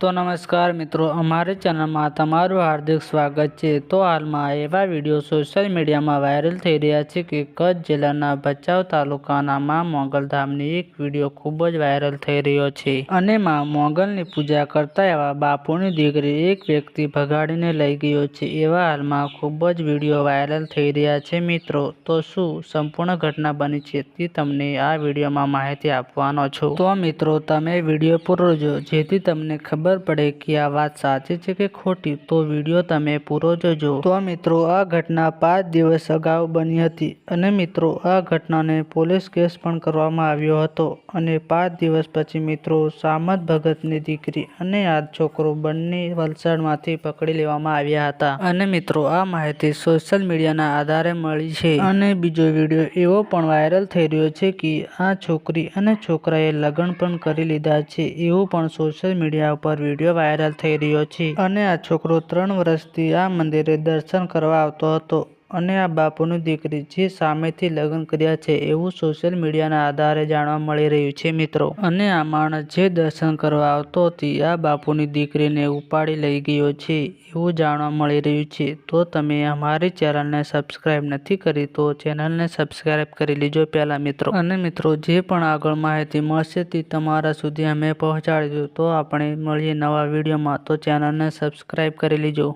તો નમસ્કાર મિત્રો, અમારી ચેનલમાં તમારું હાર્દિક સ્વાગત છે. તો હાલમાં એવા વીડિયો સોશિયલ મીડિયામાં વાયરલ થઈ રહ્યા છે કે કચ્છ જિલ્લાના ભચાઉ તાલુકાના માં મોગલધામની એક વીડિયો ખૂબ જ વાયરલ થઈ રહ્યો છે અને માં મોગલની પૂજા કરતા એવા બાપુની દીકરી એક વ્યક્તિ ભગાડીને લઈ ગયો છે. એવા હાલમાં ખૂબ જ વીડિયો વાયરલ થઈ રહ્યા છે મિત્રો. તો શું સંપૂર્ણ ઘટના બની છે તે તમને આ વિડીયોમાં માહિતી આપવાનો છું. તો મિત્રો, તમે વીડિયો પૂરો જો જેથી તમને ખબર પડે કે આ વાત સાચી છે કે ખોટી, તો વીડિયો તમે પૂરો જોજો. તો મિત્રો, આ ઘટના પાંચ દિવસ અગાઉ બની હતી અને મિત્રો, આ ઘટનાને પોલીસ કેસ પણ કરવામાં આવ્યો હતો અને પાંચ દિવસ પછી મિત્રો, સામત ભગતની દીકરી અને આ છોકરો બંને વલસાડમાંથી પકડી લેવામાં આવ્યા હતા. અને મિત્રો, આ માહિતી સોશિયલ મીડિયાના આધારે મળી છે. અને બીજો વીડિયો એવો પણ વાયરલ થઈ રહ્યો છે કે આ છોકરી અને છોકરાએ લગ્ન પણ કરી લીધા છે, એવું પણ સોશિયલ મીડિયા ઉપર વીડિયો વાયરલ થઈ રહ્યો છે. અને આ છોકરો ત્રણ વર્ષથી આ મંદિરે દર્શન કરવા આવતો હતો. અને આ બાપુની દીકરી જે સામેથી લગ્ન કર્યા છે એવું સોશિયલ મીડિયાના આધારે જાણવા મળી રહ્યું છે મિત્રો. અને આ માણસ જે દર્શન કરવા આવતો હતી, આ બાપુની દીકરીને ઉપાડી લઈ ગયો છે એવું જાણવા મળી રહ્યું છે. તો તમે અમારી ચેનલને સબસ્ક્રાઈબ નથી કરી તો ચેનલને સબસ્ક્રાઈબ કરી લીજો પહેલા મિત્રો. અને મિત્રો, જે પણ આગળ માહિતી મળશે તે તમારા સુધી અમે પહોંચાડીશું. તો આપણે મળીએ નવા વિડીયોમાં. તો ચેનલને સબસ્ક્રાઈબ કરી લીજો.